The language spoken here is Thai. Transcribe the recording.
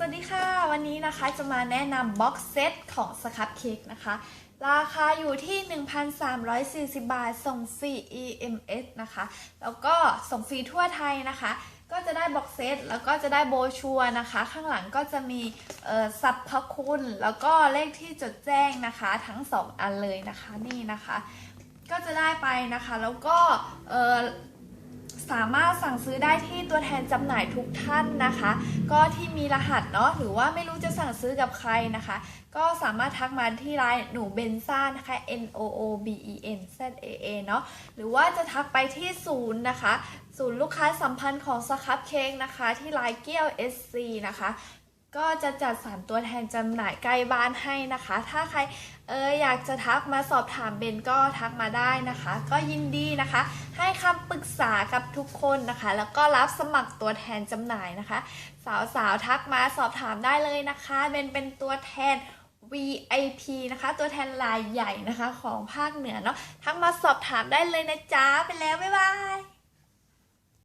สวัสดีค่ะ วันนี้นะคะจะมาแนะนำบ็อกเซตของสครับเค้กนะคะ ราคาอยู่ที่ 1,340 บาท ส่งฟรี EMS นะคะ แล้วก็ส่งฟรีทั่วไทยนะคะ ก็จะได้บ็อกเซตแล้วก็จะได้โบชัวร์นะคะ ข้างหลังก็จะมีสรรพคุณ แล้วก็เลขที่จดแจ้งนะคะ ทั้ง 2 อันเลยนะคะนี่นะคะ ก็จะได้ไปนะคะ แล้วก็ามารถสั่งซื้อได้ที่ตัวแทนจำหน่ายทุกท่านนะคะ ก็ที่มีรหัสเนาะหรือว่าไม่รู้จะสั่งซื้อกับใครนะคะ ก็สามารถทักมาที่ไลน์หนูเบนซ่านะคะ N O O B E N Z A A เนาะหรือว่าจะทักไปที่ศูนย์นะคะ ศูนย์ลูกค้าสัมพันธ์ของสครับเค้กนะคะ ที่ไลน์เกี้ยว SC นะคะ ก็จะจัดสรรตัวแทนจำหน่ายใกล้บ้านให้นะคะ ถ้าใครเอออยากจะทักมาสอบถามเบนก็ทักมาได้นะคะ ก็ยินดีนะคะ ให้คำปรึกษากับทุกคนนะคะ แล้วก็รับสมัครตัวแทนจำหน่ายนะคะ สาวๆทักมาสอบถามได้เลยนะคะเบนเป็นตัวแทน VIP นะคะ ตัวแทนรายใหญ่นะคะของภาคเหนือเนาะทักมาสอบถามได้เลยนะจ๊ะไปแล้วบ๊ายบาย